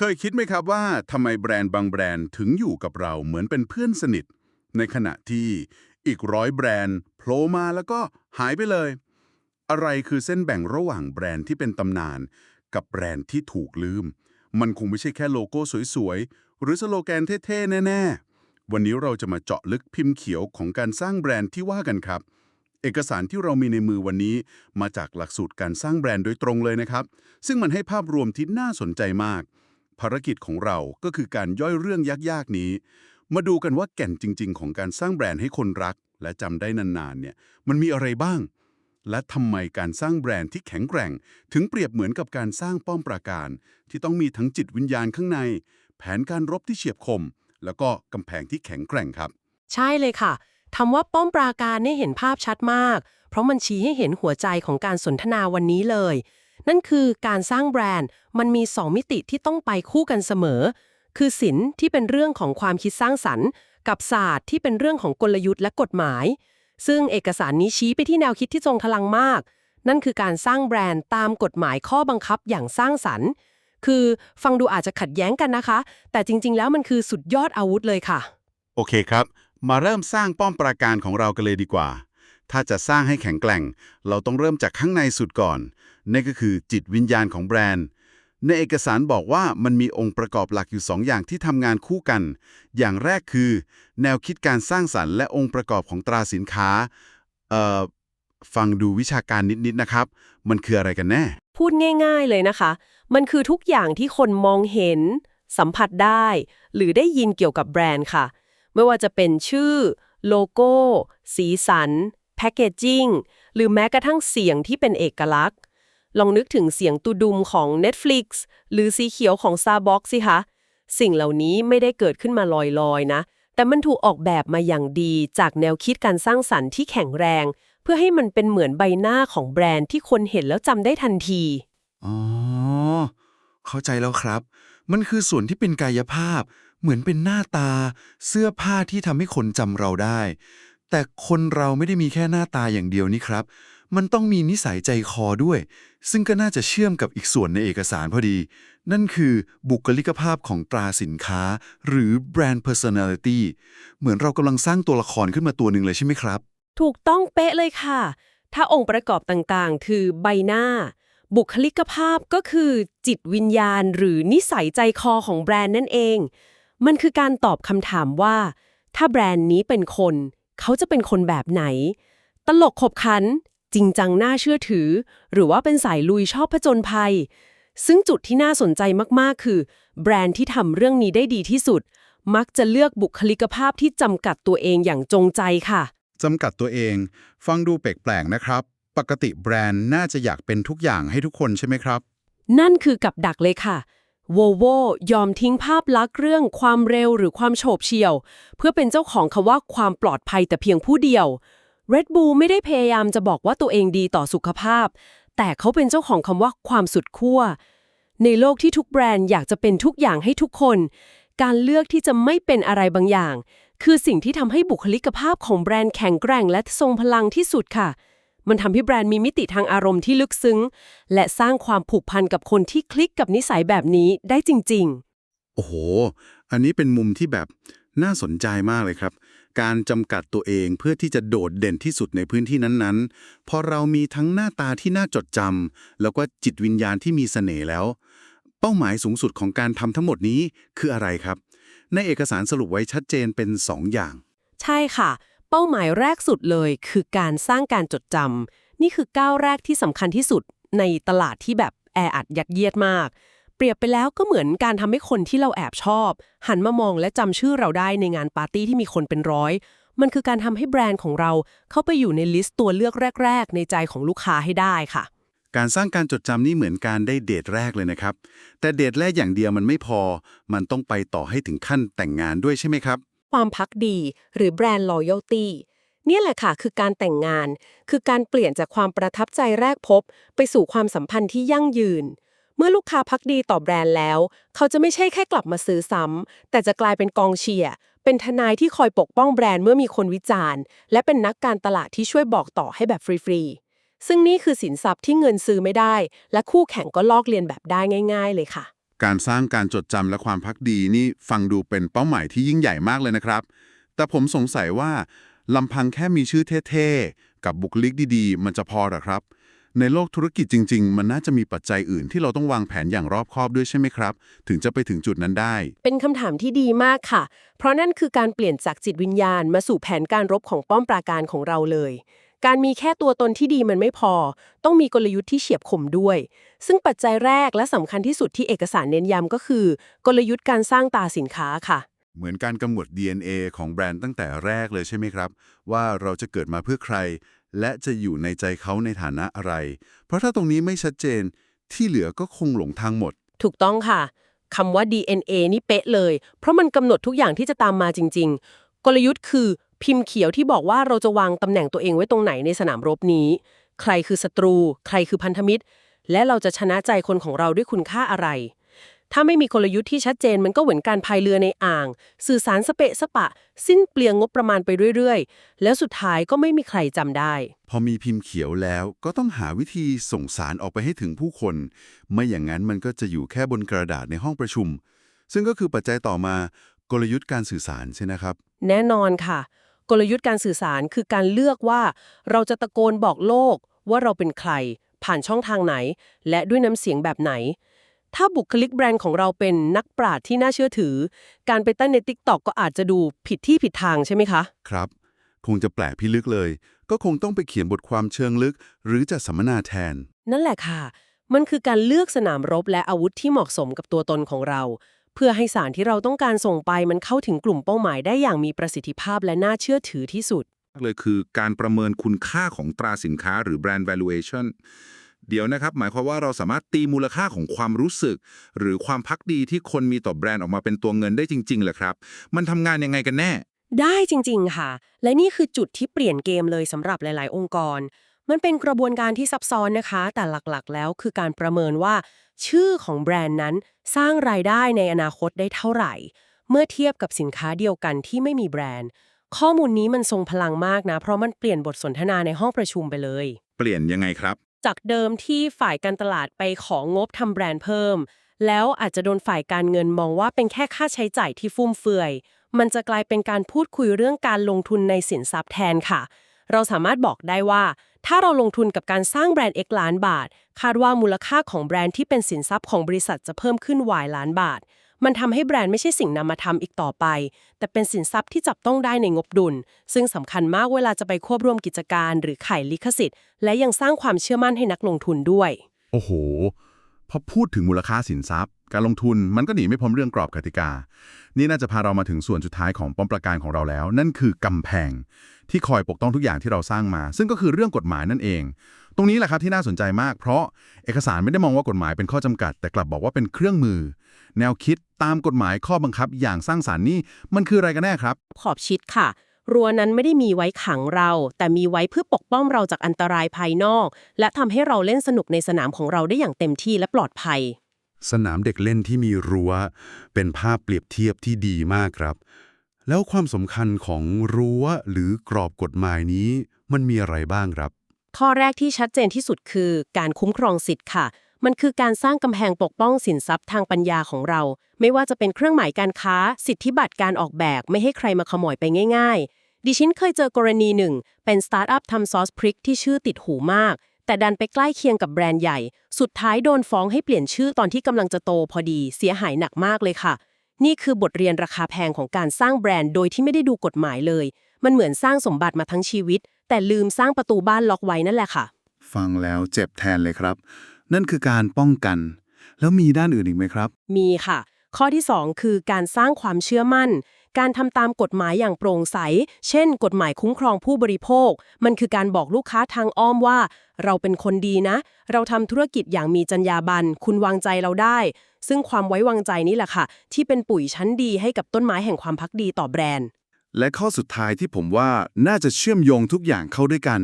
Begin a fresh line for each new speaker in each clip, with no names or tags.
เคยคิดไหมครับว่าทำไมแบรนด์บางแบรนด์ถึงอยู่กับเราเหมือนเป็นเพื่อนสนิท ในขณะที่อีกร้อยแบรนด์โผล่มาแล้วก็หายไปเลย อะไรคือเส้นแบ่งระหว่างแบรนด์ที่เป็นตำนาน กับแบรนด์ที่ถูกลืม มันคงไม่ใช่แค่โลโก้สวยๆ หรือสโลแกนเท่ๆ แน่ๆ วันนี้เราจะมาเจาะลึกพิมพ์เขียวของการสร้างแบรนด์ที่ว่ากันครับเอกสารที่เรามีในมือวันนี้ มาจากหลักสูตรการสร้างแบรนด์โดยตรงเลยนะครับ ซึ่งมันให้ภาพรวมที่น่าสนใจมาก ภารกิจของเราก็คือการย่อยเรื่องยากๆนี้ มาดูกันว่าแก่นจริง ๆ ของการสร้างแบรนด์ให้คนรัก และจำได้นานๆเนี่ยมันมีอะไรบ้าง และทำไมการสร้างแบรนด์ที่แข็งแกร่ง ถึงเปรียบเหมือนกับการสร้างป้อมปราการ ที่ต้องมีทั้งจิตวิญญาณข้างใน แผนการรบที่เฉียบคม แล้วก็กำแพงที่แข็งแกร่งครับ
ใช่เลยค่ะคำว่าป้อมปราการนี่เห็นภาพชัดมาก เพราะมันชี้ให้เห็นหัวใจของการสนทนาวันนี้เลย นั่นคือการสร้างแบรนด์มันมีสองมิติที่ต้องไปคู่กันเสมอ คือศิลป์ที่เป็นเรื่องของความคิดสร้างสรรค์ กับศาสตร์ที่เป็นเรื่องของกลยุทธ์และกฎหมาย ซึ่งเอกสารนี้ชี้ไปที่แนวคิดที่ทรงพลังมาก นั่นคือการสร้างแบรนด์ตามกฎหมายข้อบังคับอย่างสร้างสรรค์ คือฟังดูอาจจะขัดแย้งกันนะคะ แต่จริง ๆ แล้วมันคือสุดยอดอาวุธเลยค่ะ
โอเคครับ มาเริ่มสร้างป้อมปราการของเรากันเลยดีกว่าถ้าจะสร้างให้แข็งแกร่ง เราต้องเริ่มจากข้างในสุดก่อน นั่นก็คือจิตวิญญาณของแบรนด์ ในเอกสารบอกว่ามันมีองค์ประกอบหลักอยู่ 2 อย่างที่ทำงานคู่กัน อย่างแรกคือ แนวคิดการสร้างสรรค์และองค์ประกอบของตราสินค้าเอ่อฟังดูวิชาการนิดๆนะครับ มันคืออะไรกันแน่
พูดง่าย ๆเลยนะคะ มันคือทุกอย่างที่คนมองเห็น สัมผัสได้ หรือได้ยินเกี่ยวกับแบรนด์ค่ะ ไม่ว่าจะเป็นชื่อ โลโก้ สีสัน แพคเกจจิ้ง หรือแม้กระทั่งเสียงที่เป็นเอกลักษณ์ ลองนึกถึงเสียงตูดุมของ Netflix หรือสีเขียวของ Starbucks สิคะ สิ่งเหล่านี้ไม่ได้เกิดขึ้นมาลอยๆนะ แต่มันถูกออกแบบมาอย่างดีจากแนวคิดการสร้างสรรค์ที่แข็งแรง เพื่อให้มันเป็นเหมือนใบหน้าของแบรนด์ที่คนเห็นแล้วจำได้ทันที
อ๋อ เข้าใจแล้วครับ มันคือส่วนที่เป็นกายภาพ เหมือนเป็นหน้าตา เสื้อผ้าที่ทำให้คนจำเราได้ แต่คนเราไม่ได้มีแค่หน้าตาอย่างเดียวนี่ครับ มันต้องมีนิสัยใจคอด้วย ซึ่งก็น่าจะเชื่อมกับอีกส่วนในเอกสารพอดี นั่นคือบุคลิกภาพของตราสินค้า หรือ brand personality เหมือนเรากำลังสร้างตัวละครขึ้นมาตัวหนึ่งเลยใช่ไหมครับ
ถูกต้องเป๊ะเลยค่ะ ถ้าองค์ประกอบต่างๆ คือใบหน้า บุคลิกภาพก็คือจิตวิญญาณ หรือนิสัยใจคอของแบรนด์นั่นเอง มันคือการตอบคำถามว่า ถ้าแบรนด์นี้เป็นคน เขาจะเป็นคนแบบไหน ตลกขบขัน จริงจังน่าเชื่อถือ หรือว่าเป็นสายลุยชอบผจญภัย ซึ่งจุดที่น่าสนใจมาก ๆ คือ แบรนด์ที่ทำเรื่องนี้ได้ดีที่สุด มักจะเลือกบุคลิกภาพที่จำกัดตัวเองอย่างจงใจค่ะ
จำกัดตัวเอง ฟังดูแปลกๆนะครับ ปกติแบรนด์น่าจะอยากเป็นทุกอย่างให้ทุกคนใช่ไหมครับ
นั่นคือกับดักเลยค่ะโวโวยอมทิ้งภาพลักษณ์เรื่องความเร็วหรือความโฉบเฉี่ยว เพื่อเป็นเจ้าของคำว่าความปลอดภัยแต่เพียงผู้เดียว Red Bull ไม่ได้พยายามจะบอกว่าตัวเองดีต่อสุขภาพ แต่เขาเป็นเจ้าของคำว่าความสุดขั้ว ในโลกที่ทุกแบรนด์อยากจะเป็นทุกอย่างให้ทุกคน การเลือกที่จะไม่เป็นอะไรบางอย่าง คือสิ่งที่ทำให้บุคลิกภาพของแบรนด์แข็งแกร่งและทรงพลังที่สุดค่ะ มันทำให้แบรนด์มีมิติทางอารมณ์ที่ลึกซึ้ง และสร้างความผูกพันกับคนที่คลิกกับนิสัยแบบนี้ได้จริง ๆ
โอ้โห อันนี้เป็นมุมที่แบบน่าสนใจมากเลยครับ การจำกัดตัวเองเพื่อที่จะโดดเด่นที่สุดในพื้นที่นั้นๆ พอเรามีทั้งหน้าตาที่น่าจดจำแล้วก็จิตวิญญาณที่มีเสน่ห์แล้ว เป้าหมายสูงสุดของการทำทั้งหมดนี้คืออะไรครับ ในเอกสารสรุปไว้ชัดเจนเป็น 2 อย่าง
ใช่ค่ะ เป้าหมายแรกสุดเลยคือการสร้างการจดจำนี่คือก้าวแรกที่สำคัญที่สุดในตลาดที่แบบแออัดยัดเยียดมาก เปรียบไปแล้วก็เหมือนการทำให้คนที่เราแอบชอบ หันมามองและจำชื่อเราได้ในงานปาร์ตี้ที่มีคนเป็นร้อย มันคือการทำให้แบรนด์ของเราเข้าไปอยู่ในลิสต์ตัวเลือกแรก ๆ ในใจของลูกค้าให้ได้ค่ะ
การสร้างการจดจำนี่เหมือนการได้เดทแรกเลยนะครับ แต่เดทแรกอย่างเดียวมันไม่พอ มันต้องไปต่อให้ถึงขั้นแต่งงานด้วยใช่ไหมครับ
ความพักดีหรือแบรนด์ loyalty เนี่ยแหละค่ะคือการแต่งงาน คือการเปลี่ยนจากความประทับใจแรกพบ ไปสู่ความสัมพันธ์ที่ยั่งยืน เมื่อลูกค้าพักดีต่อแบรนด์แล้ว เขาจะไม่ใช่แค่กลับมาซื้อซ้ำแต่จะกลายเป็นกองเชียร์เป็นทนายที่คอยปกป้องแบรนด์เมื่อมีคนวิจารณ์ และเป็นนักการตลาดที่ช่วยบอกต่อให้แบบฟรีๆซึ่งนี่คือสินทรัพย์ที่เงินซื้อไม่ได้ และคู่แข่งก็ลอกเลียนแบบได้ง่าย ๆ เลยค่ะ
การสร้างการจดจำและความพักดีนี่ฟังดูเป็นเป้าหมายที่ยิ่งใหญ่มากเลยนะครับ แต่ผมสงสัยว่าลำพังแค่มีชื่อเท่ๆกับบุคลิกดีๆ มันจะพอหรอครับ ในโลกธุรกิจจริง ๆ มันน่าจะมีปัจจัยอื่นที่เราต้องวางแผนอย่างรอบคอบด้วยใช่ไหมครับ ถึงจะไปถึงจุดนั้นได้
เป็นคำถามที่ดีมากค่ะ เพราะนั่นคือการเปลี่ยนจากจิตวิญญาณ มาสู่แผนการรบของป้อมปราการของเราเลย การมีแค่ตัวตนที่ดีมันไม่พอ ต้องมีกลยุทธ์ที่เฉียบคมด้วย ซึ่งปัจจัยแรกและสำคัญที่สุดที่เอกสารเน้นย้ำก็คือ กลยุทธ์การสร้างตาสินค้าค่ะ
เหมือนการกำหนด DNA ของแบรนด์ตั้งแต่แรกเลยใช่ไหมครับ ว่าเราจะเกิดมาเพื่อใคร และจะอยู่ในใจเขาในฐานะอะไร เพราะถ้าตรงนี้ไม่ชัดเจนที่เหลือก็คงหลงทางหมด
ถูกต้องค่ะคำว่า DNA นี่เป๊ะเลย เพราะมันกำหนดทุกอย่างที่จะตามมาจริง ๆ กลยุทธ์คือพิมพ์เขียวที่บอกว่าเราจะวางตำแหน่งตัวเองไว้ตรงไหนในสนามรบนี้ ใครคือศัตรู ใครคือพันธมิตร และเราจะชนะใจคนของเราด้วยคุณค่าอะไร ถ้าไม่มีกลยุทธ์ที่ชัดเจนมันก็เหมือนการพายเรือในอ่าง สื่อสารสเปะสปะ สิ้นเปลืองงบประมาณไปเรื่อยๆ แล้วสุดท้ายก็ไม่มีใครจำได้
พอมีพิมพ์เขียวแล้วก็ต้องหาวิธีส่งสารออกไปให้ถึงผู้คน ไม่อย่างนั้นมันก็จะอยู่แค่บนกระดาษในห้องประชุม ซึ่งก็คือปัจจัยต่อมากลยุทธ์การสื่อสารใช่นะครับ
แน่นอนค่ะ กลยุทธ์การสื่อสารคือการเลือกว่า เราจะตะโกนบอกโลกว่าเราเป็นใคร ผ่านช่องทางไหน และด้วยน้ำเสียงแบบไหน ถ้าบุคลิกแบรนด์ของเราเป็นนักปราชญ์ที่น่าเชื่อถือ การไปเต้นใน t ิ k t o k ก็อาจจะดูผิดที่ผิดทางใช่ไหมคะ
ครับ คงจะแปลกพิลึกเลย ก็คงต้องไปเขียนบทความเชิงลึก หรือจะสัมมนาแทน
นั่นแหละค่ะ มันคือการเลือกสนามรบและอาวุธที่เหมาะสมกับตัวตนของเรา เพื่อให้สารที่เราต้องการส่งไปมันเข้าถึงกลุ่มเป้าหมายได้อย่างมีประสิทธิภาพและน่าเชื่อถือที่สุด
เลยคือการประเมินคุณค่าของตราสินค้าหรือ brand valuation เดี๋ยวนะครับ หมายความว่าเราสามารถตีมูลค่าของความรู้สึก หรือความพักดีที่คนมีต่อแบรนด์ออกมาเป็นตัวเงินได้จริงๆเหรอครับ มันทำงานยังไงกันแน่
ได้จริง ๆ ค่ะ และนี่คือจุดที่เปลี่ยนเกมเลยสำหรับหลาย ๆ องค์กร มันเป็นกระบวนการที่ซับซ้อนนะคะ แต่หลักๆ แล้วคือการประเมินว่า ชื่อของแบรนด์นั้นสร้างรายได้ในอนาคตได้เท่าไหร่ เมื่อเทียบกับสินค้าเดียวกันที่ไม่มีแบรนด์ ข้อมูลนี้มันทรงพลังมากนะ เพราะมันเปลี่ยนบทสนทนาในห้องประชุมไปเลย
เปลี่ยนยังไงครับ
จากเดิมที่ฝ่ายการตลาดไปของงบทำแบรนด์เพิ่ม แล้วอาจจะโดนฝ่ายการเงินมองว่าเป็นแค่ค่าใช้จ่ายที่ฟุ่มเฟือย มันจะกลายเป็นการพูดคุยเรื่องการลงทุนในสินทรัพย์แทนค่ะ เราสามารถบอกได้ว่า ถ้าเราลงทุนกับการสร้างแบรนด์ X ล้านบาท คาดว่ามูลค่าของแบรนด์ที่เป็นสินทรัพย์ของบริษัทจะเพิ่มขึ้น Y ล้านบาท มันทำให้แบรนด์ไม่ใช่สิ่งนำมาทำอีกต่อไป แต่เป็นสินทรัพย์ที่จับต้องได้ในงบดุล ซึ่งสำคัญมากเวลาจะไปควบรวมกิจการหรือขายลิขสิทธิ์ และยังสร้างความเชื่อมั่นให้นักลงทุนด้วย
โอ้โห พอพูดถึงมูลค่าสินทรัพย์ การลงทุนมันก็หนีไม่พ้นเรื่องกรอบกติกา นี่น่าจะพาเรามาถึงส่วนสุดท้ายของป้อมปราการของเราแล้ว นั่นคือกำแพง ที่คอยปกป้องทุกอย่างที่เราสร้างมา ซึ่งก็คือเรื่องกฎหมายนั่นเองตรงนี้แหละครับที่น่าสนใจมากเพราะเอกสารไม่ได้มองว่ากฎหมายเป็นข้อจำกัด แต่กลับบอกว่าเป็นเครื่องมือ แนวคิดตามกฎหมายข้อบังคับอย่างสร้างสารรค์นี่มันคืออะไรกันแน่ครับ
ขอบชิดค่ะ รั้วนั้นไม่ได้มีไว้ขังเรา แต่มีไว้เพื่อปกป้องเราจากอันตรายภายนอก และทำให้เราเล่นสนุกในสนามของเราได้อย่างเต็มที่และปลอดภัย
สนามเด็กเล่นที่มีรั้ว เป็นภาพเปรียบเทียบที่ดีมากครับ แล้วความสำคัญของรั้วหรือกรอบกฎหมายนี้ มันมีอะไรบ้างครับ
ข้อแรกที่ชัดเจนที่สุดคือ การคุ้มครองสิทธิ์ค่ะ มันคือการสร้างกำแพงปกป้องสินทรัพย์ทางปัญญาของเรา ไม่ว่าจะเป็นเครื่องหมายการค้า สิทธิบัตรการออกแบบ ไม่ให้ใครมาขโมยไปง่าย ๆ ดิฉันเคยเจอกรณีหนึ่ง เป็นสตาร์ทอัพทำซอสพริกที่ชื่อติดหูมาก แต่ดันไปใกล้เคียงกับแบรนด์ใหญ่ สุดท้ายโดนฟ้องให้เปลี่ยนชื่อตอนที่กำลังจะโตพอดี เสียหายหนักมากเลยค่ะ นี่คือบทเรียนราคาแพงของการสร้างแบรนด์โดยที่ไม่ได้ดูกฎหมายเลย มันเหมือนสร้างสมบัติมาทั้งชีวิต แต่ลืมสร้างประตูบ้านล็อกไว้นั่นแหละค่ะ
ฟังแล้วเจ็บแทนเลยครับ นั่นคือการป้องกัน แล้วมีด้านอื่นอีกไหมครับ
มีค่ะ ข้อที่ 2 คือการสร้างความเชื่อมั่น การทำตามกฎหมายอย่างโปร่งใส เช่น กฎหมายคุ้มครองผู้บริโภค มันคือการบอกลูกค้าทางอ้อมว่า เราเป็นคนดีนะ เราทำธุรกิจอย่างมีจรรยาบรรณคุณวางใจเราได้ ซึ่งความไว้วางใจนี่แหละค่ะ ที่เป็นปุ๋ยชั้นดีให้กับต้นไม้แห่งความพักดีต่อแบรนด์
และข้อสุดท้ายที่ผมว่าน่าจะเชื่อมโยงทุกอย่างเข้าด้วยกัน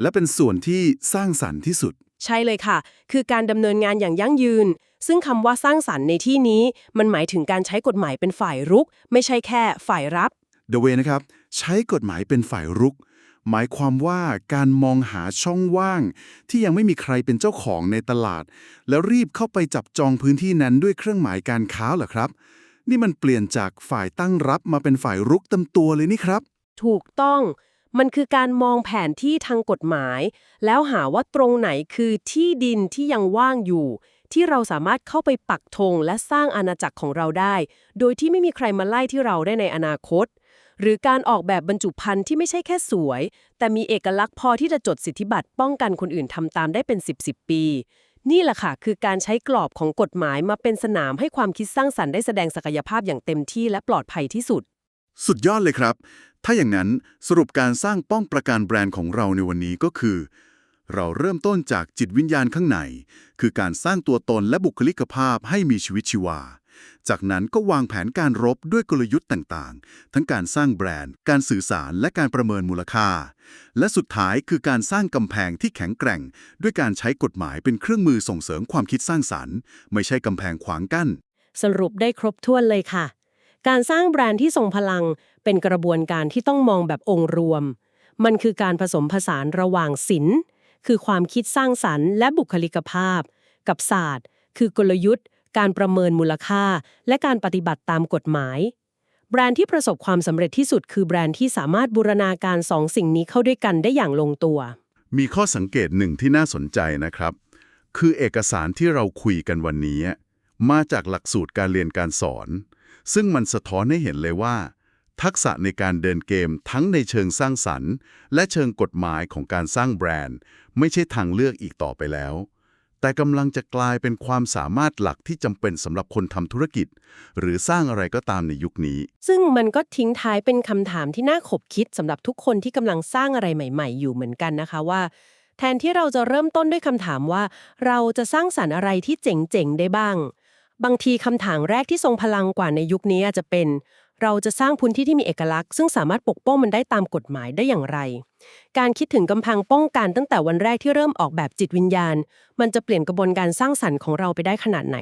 และเป็นส่วนที่สร้างสรรค์ที่สุด
ใช่เลยค่ะ คือการดำเนินงานอย่างยั่งยืน ซึ่งคำว่าสร้างสรรค์ในที่นี้ มันหมายถึงการใช้กฎหมายเป็นฝ่ายรุก ไม่ใช่แค่ฝ่ายรับ
The Way นะครับ ใช้กฎหมายเป็นฝ่ายรุก หมายความว่าการมองหาช่องว่าง ที่ยังไม่มีใครเป็นเจ้าของในตลาด แล้วรีบเข้าไปจับจองพื้นที่นั้นด้วยเครื่องหมายการค้าเหรอครับ นี่มันเปลี่ยนจากฝ่ายตั้งรับมาเป็นฝ่ายรุกเต็มตัวเลยนี่ครับ
ถูกต้อง มันคือการมองแผนที่ทางกฎหมาย แล้วหาว่าตรงไหนคือที่ดินที่ยังว่างอยู่ ที่เราสามารถเข้าไปปักธงและสร้างอาณาจักรของเราได้ โดยที่ไม่มีใครมาไล่ที่เราได้ในอนาคต หรือการออกแบบบรรจุภัณฑ์ที่ไม่ใช่แค่สวย แต่มีเอกลักษณ์พอที่จะจดสิทธิบัตรป้องกันคนอื่นทำตามได้เป็น 10 10ปี นี่แหละค่ะคือการใช้กรอบของกฎหมายมาเป็นสนามให้ความคิดสร้างสรรค์ได้แสดงศักยภาพอย่างเต็มที่และปลอดภัยที่สุด
สุดยอดเลยครับ ถ้าอย่างนั้นสรุปการสร้างป้องประการแบรนด์ของเราในวันนี้ก็คือ เราเริ่มต้นจากจิตวิญญาณข้างใน คือการสร้างตัวตนและบุคลิกภาพให้มีชีวิตชีวา จากนั้นก็วางแผนการรบด้วยกลยุทธ์ต่างๆ ทั้งการสร้างแบรนด์ การสื่อสารและการประเมินมูลค่า และสุดท้ายคือการสร้างกำแพงที่แข็งแกร่ง ด้วยการใช้กฎหมายเป็นเครื่องมือส่งเสริมความคิดสร้างสรรค์ ไม่ใช่กำแพงขวางกั้น
สรุปได้ครบถ้วนเลยค่ะ การสร้างแบรนด์ที่ทรงพลัง เป็นกระบวนการที่ต้องมองแบบองค์รวม มันคือการผสมผสานระหว่างศิลป์ คือความคิดสร้างสรรค์และบุคลิกภาพ กับศาสตร์ คือกลยุทธ์ การประเมินมูลค่า และการปฏิบัติตามกฎหมาย แบรนด์ที่ประสบความสำเร็จที่สุด คือแบรนด์ที่สามารถบูรณาการสองสิ่งนี้เข้าด้วยกันได้อย่างลงตัว
มีข้อสังเกตหนึ่งที่น่าสนใจนะครับ คือเอกสารที่เราคุยกันวันนี้ มาจากหลักสูตรการเรียนการสอน ซึ่งมันสะท้อนให้เห็นเลยว่า ทักษะในการเดินเกมทั้งในเชิงสร้างสรรค์ และเชิงกฎหมายของการสร้างแบรนด์ ไม่ใช่ทางเลือกอีกต่อไปแล้ว แต่กำลังจะกลายเป็นความสามารถหลักที่จำเป็นสำหรับคนทำธุรกิจ หรือสร้างอะไรก็ตามในยุคนี้
ซึ่งมันก็ทิ้งท้ายเป็นคำถามที่น่าขบคิดสำหรับทุกคนที่กำลังสร้างอะไรใหม่ ๆ อยู่เหมือนกันนะคะว่าแทนที่เราจะเริ่มต้นด้วยคำถามว่า เราจะสร้างสรรค์อะไรที่เจ๋งๆ ได้บ้าง บางทีคำถามแรกที่ทรงพลังกว่าในยุคนี้อาจจะเป็น เราจะสร้างพื้นที่ที่มีเอกลักษณ์ ซึ่งสามารถปกป้องมันได้ตามกฎหมายได้อย่างไร การคิดถึงกำแพงป้องกันตั้งแต่วันแรกที่เริ่มออกแบบจิตวิญญาณ มันจะเปลี่ยนกระบวนการสร้างสรรค์ของเราไปได้ขนาดไหน